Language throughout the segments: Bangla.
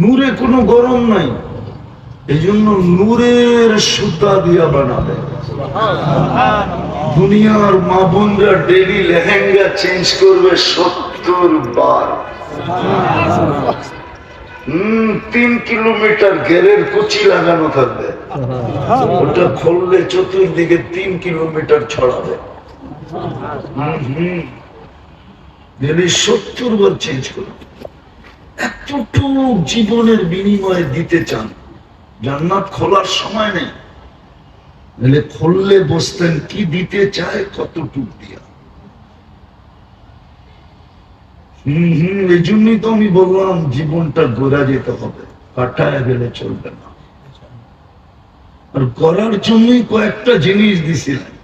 নূরে কোনো গরম নাই। এই জন্য নূরের সুতা দিয়া বানাবে। দুনিয়ার মা বোনরা ডেলি লেহেঙ্গা চেঞ্জ করবে সত্তর বার। তিন কিলোমিটার গেরের কুচি লাগানো থাকবে। ওটা খুললে চতুর্দিকে তিন কিলোমিটার ছড়াবে। ডেলি সত্তর বার চেঞ্জ করবে। এতটুকু জীবনের বিনিময়ে দিতে চান? জান্নাত খোলার সময় নেই। নাহলে খুললে বসতেন, কি দিতে চায়, কতটুক দিয়া। হম হম এই জন্যই তো আমি বললাম, জীবনটা গোড়া যেতে হবে। কাটায় গেলে চলবে না। আর করার জন্যই কয়েকটা জিনিস দিছিলেন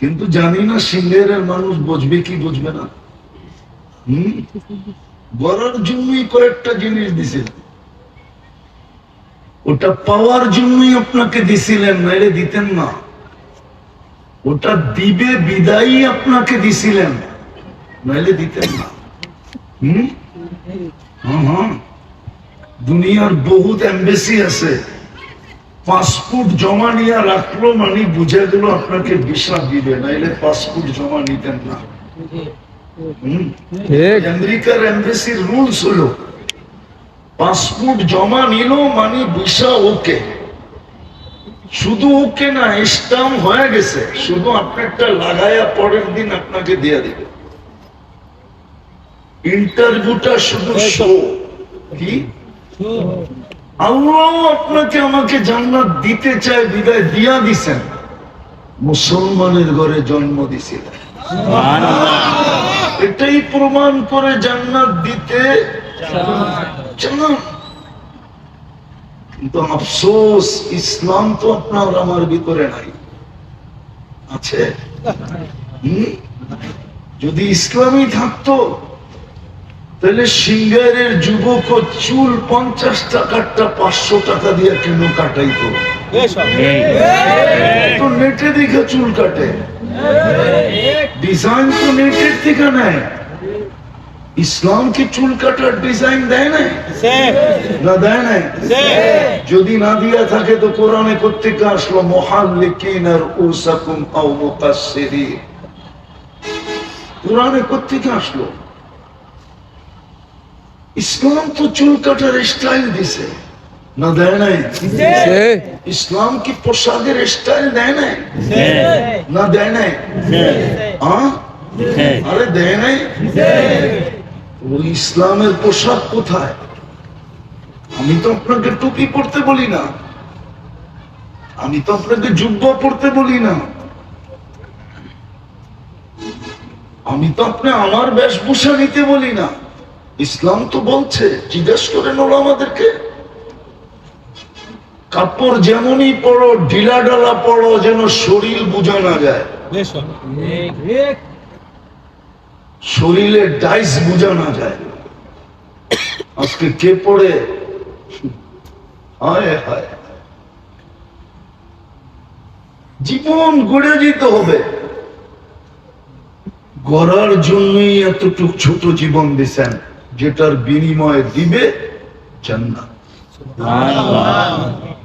কিন্তু জানি না সিঙ্গারের মানুষ বুঝবে কি বুঝবে না। হম? গড়ার জন্যই কয়েকটা জিনিস দিছিলেন ওটা পাওয়ার জন্যই আপনাকে দিছিলেন, নাইলে দিতেন না। ওটা দিবে, বিদায়ী আপনাকে দিছিলেন, নাইলে দিতেন না। হম? হ্যাঁ হ্যাঁ। দুনিয়ার বহুত এম্বাসি আছে। পাসপোর্ট জমা নিয়ে রাখল মানে বুঝে দিল আপনাকে ভিসা দিবে, নাইলে পাসপোর্ট জমা নিতেন না। হুম আমেরিকার এম্বাসির রুলস হলো পাসপোর্ট জমা নিল মানে ভিসা ওকে। শুধু ওকে না স্টাম্প হয়ে গেছে। শুধু আপনারটা লাগায়া পরের দিন আপনাকে দিয়ে দিবে। ইন্টারভিউটা শুধু শো কি? আল্লাহ আপনাকে আমাকে জান্নাত দিতে চায় বিদায় দিয়া দিছেন। মুসলমানের ঘরে জন্ম দিছিলেন। এটাই প্রমাণ করে জান্নাত দিতে কিন্তু আফসোস ইসলাম তো আপনার আমার ভিতরে নাই। আছে? যদি ইসলামই থাকতো তাহলে সিঙ্গারের যুবক ও চুল পঞ্চাশ টাকারটা পাঁচশো টাকা দিয়ে কেন কাটাইতো? নেটে দেখে চুল কাটে। ডিজাইন তো নেটের থেকে নেয় ইসলাম কি চুল কাটার ডিজাইন দেয় নাই না দেয় নাই যদি না দিয়া থাকে তো কোরআনে কোথেকে আসলো মহাল্লিকিন আর উসাকুম আও মুকাসসিরিন কোরআনে কোথেকে আসলো ইসলাম তো চুল কাটার স্টাইল দিছে না দেয় নাই ঠিক ইসলাম কি পোশাকের স্টাইল দেয় নাই না দেয় নাই হ্যাঁ? আরে দেয় নাই? ওই ইসলামের পোশাক কোথায়? আমি তো আপনাকে টুপি পড়তে বলি না। আমি তো আপনাকে যুব্ব পড়তে বলি না। আমি তো আপনি আমার বেশভূষা নিতে বলি না। ইসলাম তো বলছে জিজ্ঞেস করে নোল আমাদেরকে কাপড় যেমনই পড়ো ঢিলা ডালা পড়ো যেন শরীর বোঝা না যায়। শরীরে ডাইস বোঝা না যায়। আজকে কে পড়ে? হায় হায় জীবন গড়ে যেতে হবে। গড়ার জন্যই এতটুক ছোট জীবন দিছেন যেটার বিনিময়ে দিবে জান্নাত। 来了来了